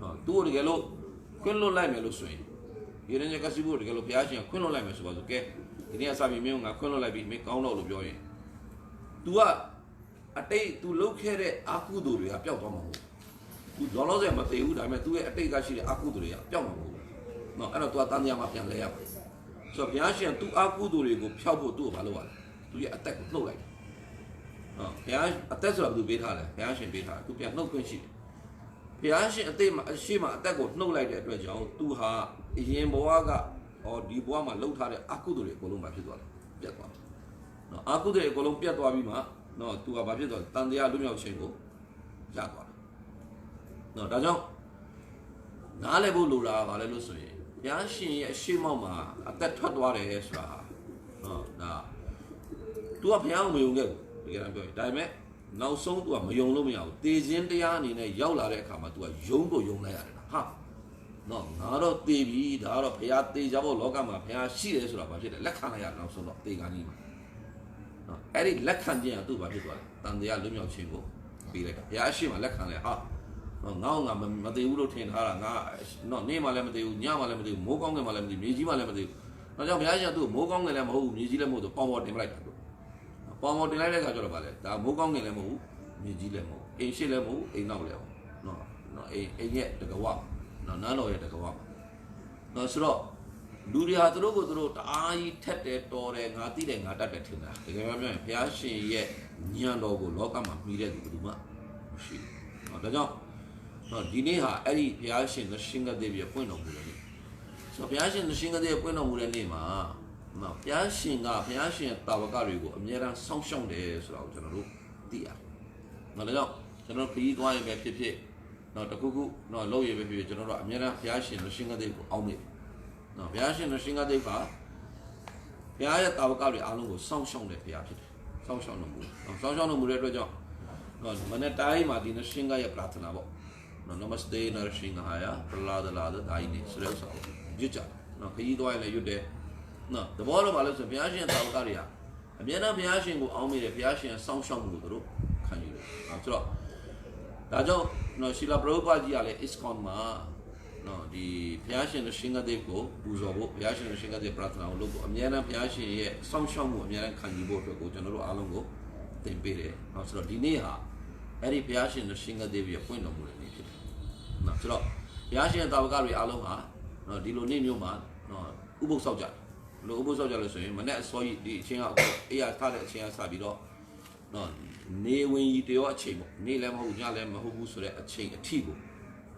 နော်သူ့ကိုတကယ်လို့ခွင့်လွတ်လိုက်မယ်လို့ဆိုရင်ယေရင်ကစီဘူတကယ်လို့ဘုရားရှင်ကခွင့်လွတ်လိုက်မယ်ဆိုပါဆိုကဲဒီနေ့အစပြီမင်းကငါခွင့်လွတ်လိုက်ပြီမင်းကောင်းတော့လို့ပြောရင် तू ကအတိတ် तू လုပ်ခဲ့တဲ့အကုသိုလ်တွေကပျောက်သွားမှာမဟုတ်ဘူး तू လောလောဆယ်မသိဘူးဒါပေမဲ့ तू ရဲ့အတိတ်ကရှိတဲ့အကုသိုလ်တွေကပျောက်မှာမဟုတ်ဘူးနော်အဲ့တော့ तू ကတန်တရားမှာပြန်လဲရပါ ဆိုတော့ဘုရားရှင်သူ့အကုသိုလ်တွေကိုဖျောက်ဖို့သူ့ကိုမလုပ်ရဘူးသူရဲ့အသက်ကိုနှုတ်လိုက်တယ်နော်ဘုရားအသက်ဆိုတာဘယ်သူပေးထားလဲဘုရားရှင်ပေးထားသူပြန်နှုတ်ခွင့်ရှိတယ်ဘုရားရှင်အသက်မှာအရှိမအသက်ကိုနှုတ်လိုက်တဲ့အတွက်ကြောင့်သူဟာအရင်ဘဝကဟောဒီဘဝမှာလှုပ်ထားတဲ့အကုသိုလ်တွေအကုန်လုံးမဖြစ်သွားဘူးပြတ်သွားတယ်နော်အကုသိုလ်တွေအကုန်လုံးပြတ်သွားပြီးမှနော်သူကဘာဖြစ်သွားတန်တရားလွတ်မြောက်ခြင်းကိုရသွားတယ်နော်ဒါကြောင့်နားလည်ဖို့လိုတာကဘာလဲလို့ဆိုရင် ဘုရားရှင်ရဲ့အရှိမောက်မှာအသက်ထွက်သွားတယ်ဆိုတာဟာနော်ဒါသူကဘုရားကိုမယုံခဲ့ဘူးတကယ်တမ်းပြောရင်ဒါပေမဲ့နောက်ဆုံးသူကမယုံလို့မရဘူးတေခြင်းတရားအနေနဲ့ရောက်လာတဲ့အခါမှာသူကယုံကိုယုံလိုက်ရတယ်ဟာနော်ငါတော့တေပြီဒါကတော့ဘုရားတေကြဖို့လောကမှာဘုရားရှိတယ်ဆိုတာဘာဖြစ်လဲလက်ခံလိုက်ရနောက်ဆုံးတော့တေကကြီးမှာနော်အဲ့ဒီလက်ခံခြင်းကသူ့ဘာဖြစ်သွားလဲတန်တရားလွတ်မြောက်ခြင်းကိုပြီးလိုက်တာဘုရားရှိမှလက်ခံလဲဟာနော် ငေါ့ငါမသိဘူးလို့ထင်ထားတာငါနော်နေ့မှလည်းမသိဘူးညမှလည်းမသိဘူးမိုးကောင်းကင်မှလည်းမသိဘူးမြေကြီးမှလည်းမသိဘူးဒါကြောင့်ဘုရားရှင်ကသူ့မိုးကောင်းကင်လည်းမဟုတ်ဘူးမြေကြီးလည်းမဟုတ်ဘူးပေါင်ပေါ်တင်ပလိုက်တာသူပေါင်ပေါ်တင်လိုက်တဲ့အခါကျတော့ဗာလဲဒါမိုးကောင်းကင်လည်းမဟုတ်ဘူးမြေကြီးလည်းမဟုတ်အိမ်ရှိလည်းမဟုတ်အိမ်နောက်လည်းမဟုတ်နော်နော်အိမ်အိမ်ရဲ့တကဝနော်နန်းတော်ရဲ့တကဝနော်ဆိုတော့လူတွေဟာသူတို့ကိုသူတို့တအားကြီးထက်တယ်တော်တယ်ငါသိတယ်ငါတတ်တယ်ထင်တာတကယ်မှပြောရင်ဘုရားရှင်ရဲ့ဉာဏ်တော်ကိုလောကမှာမှီတဲ့သူဘယ်သူမှမရှိဘူး။ဟောဒါကြောင့် ဟောဒီနေ့ဟာအဲ့ဒီဘုရားရှင်သရှင်ကတဲ့ပြပွင့်တော်မူတဲ့နေ့ဆိုတော့ဘုရားရှင်သရှင်ကတဲ့ပွင့်တော်မူတဲ့နေ့မှာနော်ဘုရားရှင်ကဘုရားရှင်ရဲ့တာဝကတွေကိုအမြဲတမ်းစောင့်ရှောက်တယ်ဆိုတာကိုကျွန်တော်တို့သိရတယ်။နော်ဒါကြောင့်ကျွန်တော်ခရီးသွားရင်ပဲဖြစ်ဖြစ်နော်တခုခုနော်လုပ်ရပဲဖြစ်ဖြစ်ကျွန်တော်တို့အမြဲတမ်းဘုရားရှင်သရှင်ကတဲ့ကိုအောင်းနေတယ်နော်ဘုရားရှင်ရှင်ကတိတ်ပါဘုရားရဲ့တာဝကတွေအားလုံးကိုစောင့်ရှောက်တဲ့ဘုရားဖြစ်တယ်စောင့်ရှောက်လို့မူနော်စောင့်ရှောက်လို့မူတဲ့အတွက်ကြောင့်နော်မနေ့တိုင်းမှာဒီနရှင်ကရဲ့ပရသနာပေါ့ နော်နမစတေနရရှင်ဟာယာပလာဒလာဒဒိုင်းနေဆိုတဲ့ဥစ္စာကိုရွတ်ကြတယ်နော်ခကြီးသွားရင်လည်းရွတ်တယ်နော်တဘောတော့မလို့ဆိုဘုရားရှင်တာဝကတွေဟာအမြဲတမ်းဘုရားရှင်ကိုအောင်းမိတယ်ဘုရားရှင်စောင့်ရှောက်မှုကိုသူတို့ခံယူတယ်နော်ဆိုတော့ဒါကြောင့်နော်ရှီလာပရောပါကြီးကလည်း ISKCON မှာနော်ဒီဘုရားရှင်ရှင်ကတဲ့ကိုပူဇော်ဖို့ဘုရားရှင်ရှင်ကတဲ့ပရသနာကိုလုပ်ဖို့အများအားဘုရားရှင်ရဲ့စောင့်ရှောက်မှုအများအားခံယူဖို့အတွက်ကိုကျွန်တော်တို့အားလုံးကိုသင်ပေးတယ်။နော်ဆိုတော့ဒီနေ့ဟာအဲ့ဒီဘုရားရှင်ရှင်ကတဲ့ပြီးပွင့်တော်မူတဲ့ နေ့ဖြစ်တယ်။နော်ဆိုတော့ဘုရားရှင်တာဝကတွေအားလုံးဟာနော်ဒီလိုနေ့မျိုးမှာနော်ဥပုသ်ဆောက်ကြတယ်။ဘယ်လိုဥပုသ်ဆောက်ကြလဲဆိုရင်မနေ့အစောကြီးဒီအချင်းကအေးရထားတဲ့အချင်းကစပြီးတော့နော်နေဝင်ကြီးတရောအချိန်ပေါ့နေလည်းမဟုတ်ညလည်းမဟုတ်ဘူးဆိုတဲ့အချိန်အထိကို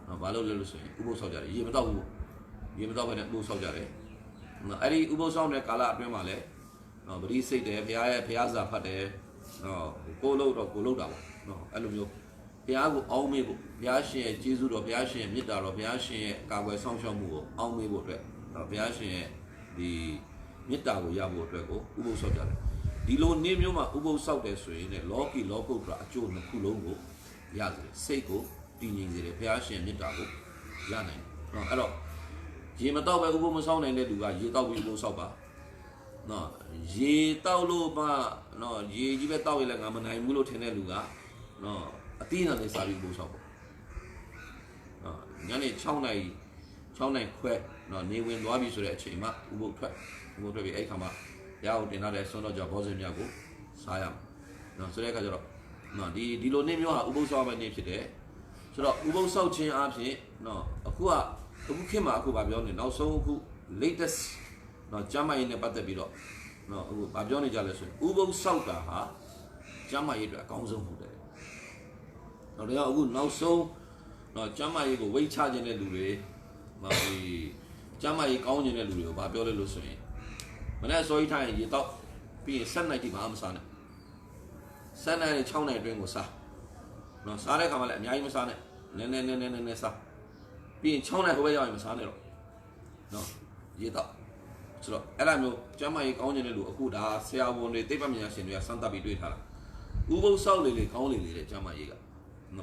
နော်ဘာလို့လဲလို့ဆိုရင်ဥပုသ်ဆောက်ကြတယ်ရေမတော့ဘူးရေမတော့ဘဲနဲ့ဥပုသ်ဆောက်ကြတယ်နော်အဲ့ဒီဥပုသ်ဆောက်တဲ့ကာလအတွင်းမှာလည်းနော်ပရိစိတ်တယ်ဘုရားရဲ့ဘုရားစာဖတ်တယ်နော်ကိုလို့တော့ကိုလို့တာပေါ့နော်အဲ့လိုမျိုး ဘုရားကိုအောင်းမေးဖို့ဘုရားရှင်ရဲ့ကျေးဇူးတော်ဘုရားရှင်ရဲ့မေတ္တာတော်ဘုရားရှင်ရဲ့ကာကွယ်ဆောင်ရှောက်မှုကိုအောင်းမေးဖို့အတွက်နော်ဘုရားရှင်ရဲ့ဒီမေတ္တာကိုရဖို့အတွက်ကိုဥပုသ်ဆောက်ကြတယ်ဒီလိုနေ့မျိုးမှာဥပုသ်ဆောက်တယ်ဆိုရင်လည်းလောကီလောကုတ္တရာအကျိုးနှစ်ခုလုံးကိုရတယ်စိတ်ကိုတည်ငြိမ်စေတယ်ဘုရားရှင်မြတ်တာကိုရနိုင်တယ်နော်အဲ့တော့ရေမတော့ပဲဥပုမဆောင်နိုင်တဲ့လူကရေတော့ပြီးလို့ဆောက်ပါနော်ရေတော့လို့မှနော်ရေကြီးပဲတောက်ရလဲငါမနိုင်ဘူးလို့ထင်တဲ့လူကနော် အတိအနနဲ့စာပြီးလို့ဆောက်ပါနော်ညနေ6နာရီ6နာရီခွဲနော်နေဝင်သွားပြီဆိုတဲ့အချိန်မှာဥပုထွက်ဥပုထွက်ပြီးအဲ့ခါမှာရအောင်တင်လာတဲ့ဆွမ်းတော်ကြောင့်ဘောဇင်မြတ်ကိုစားရမယ်နော်ဆိုတဲ့အခါကျတော့နော်ဒီဒီလိုနေ့မျိုးဟာဥပုဆောက်မယ့်နေ့ဖြစ်တယ်ဆိုတော့ဥပုံဆောက်ခြင်းအပြင်နော်အခုကအခုခေတ်မှာအခုဗာပြောနေနောက်ဆုံးအခု latest နော်ကျမ်းမာရေးနဲ့ပတ်သက်ပြီးတော့နော်အခုဗာပြောနေကြလဲဆိုရင်ဥပုံဆောက်တာဟာကျမ်းမာရေးအတွက်အကောင်းဆုံးဟုတ်တယ်။ နော်ဒါကြောင့်အခုနောက်ဆုံးနော်ကျမ်းမာရေးကိုဝိတ်ချခြင်းတဲ့လူတွေမဒီကျမ်းမာရေးကောင်းခြင်းတဲ့လူတွေကိုဗာပြောလဲလို့ဆိုရင်မနေ့စောကြီးထိုင်ရေတော့ဘပြီးရင်7နိုင်တိဘာမှမစားနဲ့7နိုင်နဲ့6နိုင်အတွင်းကိုစားနော်စားတဲ့ခါမှလည်းအများကြီးမစားနဲ့နည်းနည်းနည်းနည်းနည်းနည်းစားပြီးရင်6နိုင်ဟိုဘက်ရောက်ရင်မစားနဲ့တော့နော်ရေးတော့ဆိုတော့အဲ့လိုမျိုးကျမ်းမာရေးကောင်းခြင်းတဲ့လူအခုဒါဆရာဝန်တွေသိပ္ပံပညာရှင်တွေကစမ်းသပ်ပြီးတွေ့ထားတာဥပုသ်ဆောက်လေလေကောင်းလေလေတဲ့ကျမ်းမာရေးကနော်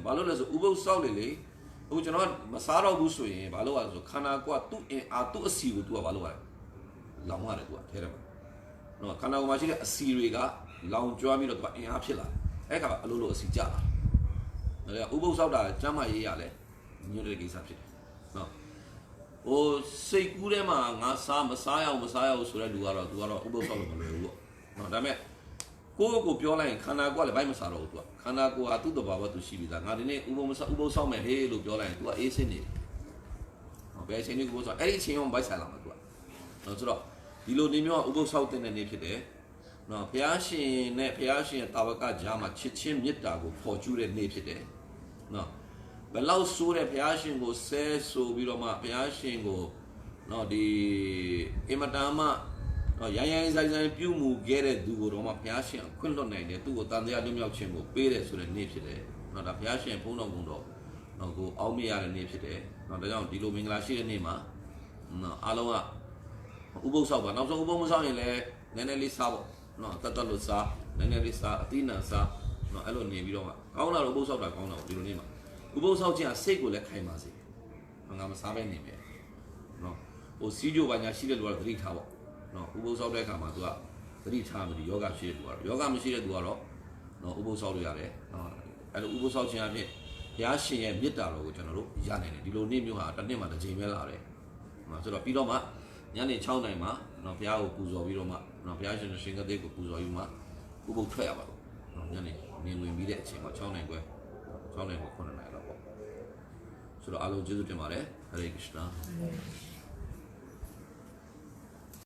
ဘာလို့လဲဆိုဥပုသ်ဆောက်လေလေအခုကျွန်တော်ကမစားတော့ဘူးဆိုရင်ဘာလို့လဲဆိုခန္ဓာကိုယ်ကသူ့အင်အားသူ့အစီကိုသူကဘာလို့လဲလောင်ရတယ်သူကထဲတယ်မှာနော်ခန္ဓာကိုယ်မှာရှိတဲ့အစီတွေကလောင်ကျွမ်းပြီးတော့သူကအင်အားဖြစ်လာတယ်အဲ့ခါအလိုလိုအစီကျလာတယ်ဒါကဥပုသ်ဆောက်တာကျမ်းမာရေးရလဲညွှန်တဲ့ကိစ္စဖြစ်တယ်နော်ဟိုစိတ်ကူးထဲမှာငါစားမစားရအောင်မစားရအောင်ဆိုတဲ့လူကတော့သူကတော့ဥပုသ်ဆောက်လို့မလွယ်ဘူးပေါ့နော်ဒါပေမဲ့ ကိုယ့်ကိုယ်ပြောလိုက်ရင်ခန္ဓာကိုယ်ကလည်းဘိုက်မစားတော့ဘူးသူကခန္ဓာကိုယ်ဟာသူ့တဘာဝသူရှိပြီးသားငါဒီနေ့ဥပုသ်မစားဥပုသ်ဆောက်မယ်ဟေးလို့ပြောလိုက်ရင်သူကအေးစင်းနေတယ်ဟောဘယ်အချိန်ကြီးကိုဆိုအဲ့ဒီအချိန်မှာဘိုက်ဆိုင်လာမှာသူကနော်ဆိုတော့ဒီလိုနေမျိုးကဥပုသ်ဆောက်တဲ့နေ့ဖြစ်တယ်နော်ဘုရားရှင်နဲ့ဘုရားရှင်ရဲ့တာဝကကြားမှာချစ်ချင်းမေတ္တာကိုဖော်ကျူးတဲ့နေ့ဖြစ်တယ်နော်ဘယ်လောက်ဆိုးတဲ့ဘုရားရှင်ကိုဆဲဆိုပြီးတော့မှဘုရားရှင်ကိုနော်ဒီအင်မတန်မှ နော်ရိုင်းရိုင်းဆိုင်ဆိုင်ပြုမှုခဲ့တဲ့သူကိုတော့မှဘုရားရှင်အခွင့်လွတ်နိုင်တယ်သူ့ကိုတန်တရားလွတ်မြောက်ခြင်းကိုပေးတယ်ဆိုတဲ့နေ့ဖြစ်တယ်နော်ဒါဘုရားရှင်ဘုန်းတော်ဘုံတော်နော်ကိုအောက်မေ့ရတဲ့နေ့ဖြစ်တယ်နော်ဒါကြောင့်ဒီလိုမင်္ဂလာရှိတဲ့နေ့မှာနော်အားလုံးကဥပုသ်ဆောက်ပါနောက်ဆုံးဥပုသ်မဆောက်ရင်လည်းနည်းနည်းလေးစားပေါ့နော်တတ်တတ်လို့စားနည်းနည်းလေးစားအတိအနံစားနော်အဲ့လိုနေပြီးတော့မှကောင်းလာတော့ဥပုသ်ဆောက်တာကောင်းတာပေါ့ဒီလိုနေမှာဥပုသ်ဆောက်ခြင်းကစိတ်ကိုလည်းခိုင်ပါစေငါမစားပဲနေမယ်နော်ဟိုစီးကြိုပါညာရှိတဲ့လူကတော့သတိထားပေါ့ နော်ဥပုသ်ဆောက်တဲ့အခါမှာသူကသတိထားမယ်ဒီယောဂရှိတဲ့လူကတော့ယောဂမရှိတဲ့လူကတော့နော်ဥပုသ်ဆောက်လို့ရတယ်နော်အဲ့လိုဥပုသ်ဆောက်ခြင်းအဖြစ်ဘုရားရှင်ရဲ့မေတ္တာတော်ကိုကျွန်တော်တို့ရနိုင်တယ်ဒီလိုနေ့မျိုးဟာတစ်နှစ်မှာတစ်ချိန်ပဲလာတယ်နော်ဆိုတော့ပြီးတော့မှညနေ6နာရီမှာနော်ဘုရားကိုပူဇော်ပြီးတော့မှနော်ဘုရားရှင်ရှင်ကတဲ့ကိုပူဇော်ယူမှဥပုပ်ထွက်ရပါတော့နော်ညနေနေဝင်ပြီးတဲ့အချိန်မှာ6နာရီခွဲ6နာရီကို9နာရီလောက်ပေါ့ဆိုတော့အားလုံးကျေးဇူးတင်ပါတယ်ဟရေခရစ်ယာန်